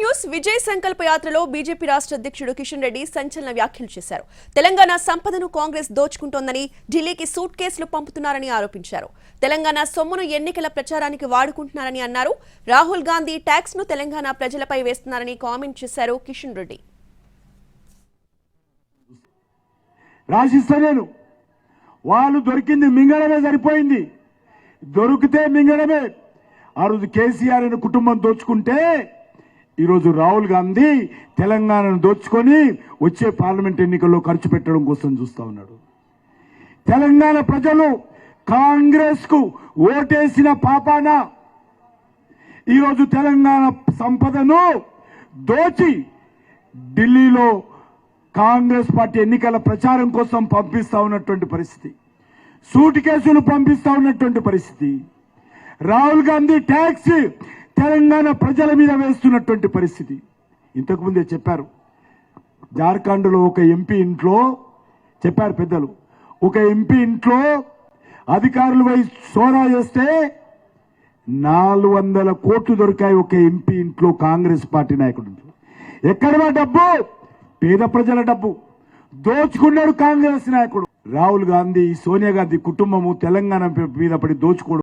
News Vijay సంకల్ప యాత్రలో BJP రాష్ట్ర అధ్యక్షుడు కిషన్ రెడ్డి సంచలన వ్యాఖ్యలు చేశారు. తెలంగాణ సంపదను కాంగ్రెస్ దోచుకుంటోందని ఢిల్లీకి సూట్ కేసులు పంపుతున్నారని ఆరోపించారు. తెలంగాణ సొమ్మును ఎన్నికల ప్రచారానికి వాడుకుంటున్నారని అన్నారు. రాహుల్ గాంధీ ట్యాక్స్ను తెలంగాణ ప్రజలపై వేస్తున్నారని కామెంట్ చేశారు కిషన్ రెడ్డి. రాసిస్తా వాళ్ళు దొరికింది మింగడమే సరిపోయింది. దొరికితే మింగడమే. ఆ రోజు కేసీఆర్ అనే కుటుంబం దోచుకుంటే ఈరోజు రాహుల్ గాంధీ తెలంగాణను దోచుకొని వచ్చే పార్లమెంట్ ఎన్నికల్లో ఖర్చు పెట్టడం కోసం చూస్తా ఉన్నాడు. తెలంగాణ ప్రజలు కాంగ్రెస్కు ఓటేసిన పాపాన ఈరోజు తెలంగాణ సంపదను దోచి ఢిల్లీలో కాంగ్రెస్ పార్టీ ఎన్నికల ప్రచారం కోసం పంపిస్తా ఉన్నటువంటి పరిస్థితి సూట్ కేసులు పంపిస్తా ఉన్నటువంటి పరిస్థితి. రాహుల్ గాంధీ ట్యాక్స్ తెలంగాణ ప్రజల మీద వేస్తున్నటువంటి పరిస్థితి. ఇంతకు ముందే చెప్పారు. జార్ఖండ్లో ఒక ఎంపీ ఇంట్లో చెప్పారు పెద్దలు. ఒక ఎంపీ ఇంట్లో అధికారులు పోయి సోదా చేస్తే నాలుగు వందల కోట్లు దొరికాయి ఒక ఎంపీ ఇంట్లో కాంగ్రెస్ పార్టీ నాయకుడు. ఇంట్లో. ఎక్కడ మా డబ్బు? పేద ప్రజల డబ్బు. దోచుకున్నాడు కాంగ్రెస్ నాయకుడు. రాహుల్ గాంధీ సోనియా గాంధీ కుటుంబము తెలంగాణ మీద పడి దోచుకోవడం